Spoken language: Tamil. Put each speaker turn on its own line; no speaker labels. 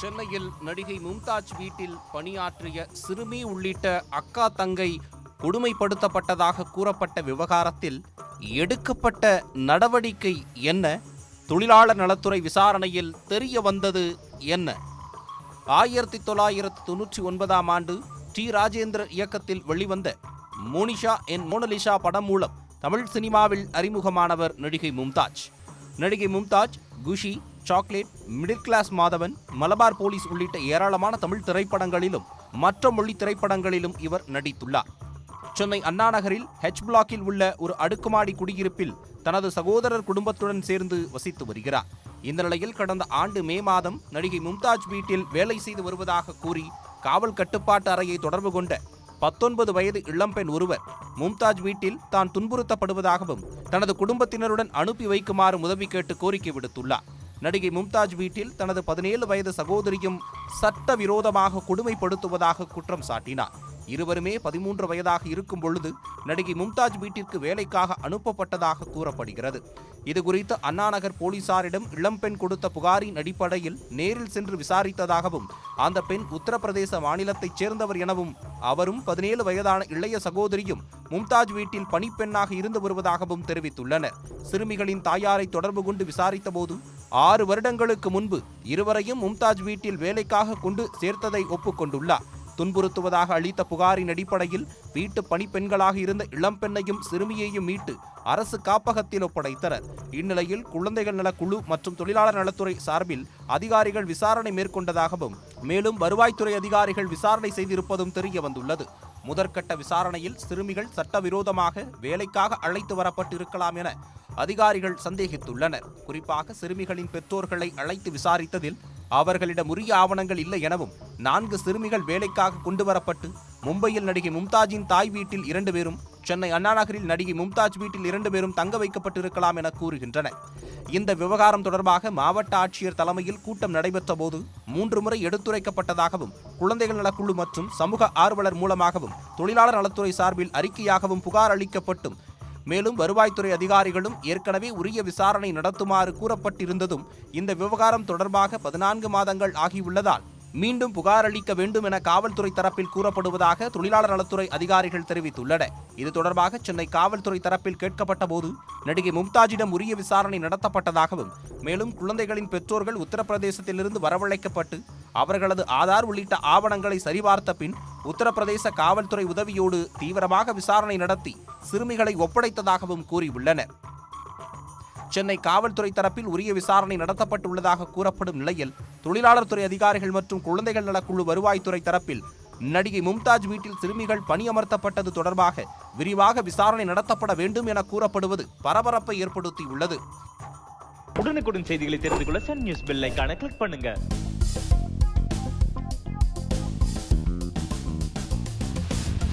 சென்னையில் நடிகை மும்தாஜ் வீட்டில் பணியாற்றிய சிறுமி உள்ளிட்ட அக்கா தங்கை கொடுமைப்படுத்தப்பட்டதாக கூறப்பட்ட விவகாரத்தில் எடுக்கப்பட்ட நடவடிக்கை என்ன? தொழிலாளர் நலத்துறை விசாரணையில் தெரிய வந்தது என்ன? ஆயிரத்தி தொள்ளாயிரத்து தொன்னூற்றி ஒன்பதாம் ஆண்டு டி. ராஜேந்திர இயக்கத்தில் வெளிவந்த மோனிஷா என் மோனலிஷா படம் மூலம் தமிழ் சினிமாவில் அறிமுகமானவர் நடிகை மும்தாஜ். நடிகை Mumtaj Kushi chocolate middle class Madhavan Malabar police உள்ளிட்ட ஏராளமான தமிழ் திரைப்படங்களிலும் மற்ற மொழி திரைப்படங்களிலும் இவர் நடித்துள்ளார். சென்னை அண்ணா நகரில் ஹெச் பிளாக்கில் உள்ள ஒரு அடுக்குமாடி குடியிருப்பில் தனது சகோதரர் குடும்பத்துடன் சேர்ந்து வசித்து வருகிறார். இந்த நிலையில் கடந்த ஆண்டு மே மாதம் நடிகை மும்தாஜ் வீட்டில் வேலை செய்து வருவதாக கூறி காவல் கட்டுப்பாட்டு அறையை தொடர்பு கொண்ட பத்தொன்பது வயது இளம்பெண் ஒருவர். மும்தாஜ் வீட்டில் தான் துன்புறுத்தப்படுவதாகவும் தனது குடும்பத்தினருடன் அனுப்பி வைக்குமாறு உதவி கேட்டு கோரிக்கை விடுத்துள்ளார். நடிகை மும்தாஜ் வீட்டில் தனது பதினேழு வயது சகோதரியும் சட்டவிரோதமாக கொடுமைப்படுத்துவதாக குற்றம் சாட்டினார். இருவருமே பதிமூன்று வயதாக இருக்கும் பொழுது நடிகை மும்தாஜ் வீட்டிற்கு வேலைக்காக அனுப்பப்பட்டதாக கூறப்படுகிறது. இதுகுறித்து அண்ணாநகர் போலீசாரிடம் இளம்பெண் கொடுத்த புகாரின் அடிப்படையில் நேரில் சென்று விசாரித்ததாகவும் அந்த பெண் உத்தரப்பிரதேச மாநிலத்தைச் சேர்ந்தவர் எனவும் அவரும் பதினேழு வயதான இளைய சகோதரியும் மும்தாஜ் வீட்டில் பணிப்பெண்ணாக இருந்து வருவதாகவும் தெரிவித்துள்ளனர். சிறுமிகளின் தாயாரை தொடர்பு கொண்டு விசாரித்தபோது ஆறு வருடங்களுக்கு முன்பு இருவரையும் மும்தாஜ் வீட்டில் வேலைக்காக கொண்டு சேர்த்ததை ஒப்புக்கொண்டுள்ளார். துன்புறுத்துவதாக அளித்த புகாரின் அடிப்படையில் வீட்டு பணிப்பெண்களாக இருந்த இளம்பெண்ணையும் சிறுமியையும் மீட்டு அரசு காப்பகத்தில் ஒப்படைத்தனர். இந்நிலையில் குழந்தைகள் நல குழு மற்றும் தொழிலாளர் நலத்துறை சார்பில் அதிகாரிகள் விசாரணை மேற்கொண்டதாகவும் மேலும் வருவாய்த்துறை அதிகாரிகள் விசாரணை செய்திருப்பதும் தெரிய வந்துள்ளது முதற்கட்ட விசாரணையில் சிறுமிகள் சட்டவிரோதமாக வேலைக்காக அழைத்து வரப்பட்டு இருக்கலாம் என அதிகாரிகள் சந்தேகித்துள்ளனர். குறிப்பாக சிறுமிகளின் பெற்றோர்களை அழைத்து விசாரித்ததில் அவர்களிடம் உரிய ஆவணங்கள் இல்லை எனவும் நான்கு சிறுமிகள் வேலைக்காக கொண்டு வரப்பட்டு மும்பையில் நடிகை மும்தாஜின் தாய் வீட்டில் இரண்டு பேரும் சென்னை அண்ணாநகரில் நடிகை மும்தாஜ் வீட்டில் இரண்டு பேரும் தங்க வைக்கப்பட்டிருக்கலாம் என கூறுகின்றன இந்த விவகாரம் தொடர்பாக மாவட்ட ஆட்சியர் தலைமையில் கூட்டம் நடைபெற்ற போது மூன்று முறை எடுத்துரைக்கப்பட்டதாகவும் குழந்தைகள் நலக்குழு மற்றும் சமூக ஆர்வலர் மூலமாகவும் தொழிலாளர் நலத்துறை சார்பில் அறிக்கையாகவும் புகார் அளிக்கப்பட்டும் மேலும் வருவாய்த்துறை அதிகாரிகளும் ஏற்கனவே உரிய விசாரணை நடத்துமாறு கூறப்பட்டிருந்ததும் இந்த விவகாரம் தொடர்பாக பதினான்கு மாதங்கள் ஆகியுள்ளதால் மீண்டும் புகார் அளிக்க வேண்டும் என காவல்துறை தரப்பில் கூறப்படுவதாக தொழிலாளர் நலத்துறை அதிகாரிகள் தெரிவித்துள்ளனர் இது தொடர்பாக சென்னை காவல்துறை தரப்பில் கேட்கப்பட்ட போது நடிகை மும்தாஜிடம் உரிய விசாரணை நடத்தப்பட்டதாகவும் மேலும் குழந்தைகளின் பெற்றோர்கள் உத்தரப்பிரதேசத்திலிருந்து வரவழைக்கப்பட்டு அவர்களது ஆதார் உள்ளிட்ட ஆவணங்களை சரிபார்த்த பின் உத்தரப்பிரதேச காவல்துறை உதவியோடு தீவிரமாக விசாரணை நடத்தி சிறுமிகளை ஒப்படைத்ததாகவும் கூறியுள்ளனர். சென்னை காவல்துறை தரப்பில் உரிய விசாரணை நடத்தப்பட்டுள்ளதாக கூறப்படும் நிலையில் தொழிலாளர் துறை அதிகாரிகள் மற்றும் குழந்தைகள் நலக்குழு வருவாய்த்துறை தரப்பில் நடிகை மும்தாஜ் வீட்டில் சிறுமிகள் பணியமர்த்தப்பட்டது தொடர்பாக விரிவாக விசாரணை நடத்தப்பட வேண்டும் என கூறப்படுவது பரபரப்பை ஏற்படுத்தியுள்ளது.
உடனுக்குடன் செய்திகளை தெரிந்து கொள்ள சன் நியூஸ் பெல் கிளிக் பண்ணுங்க.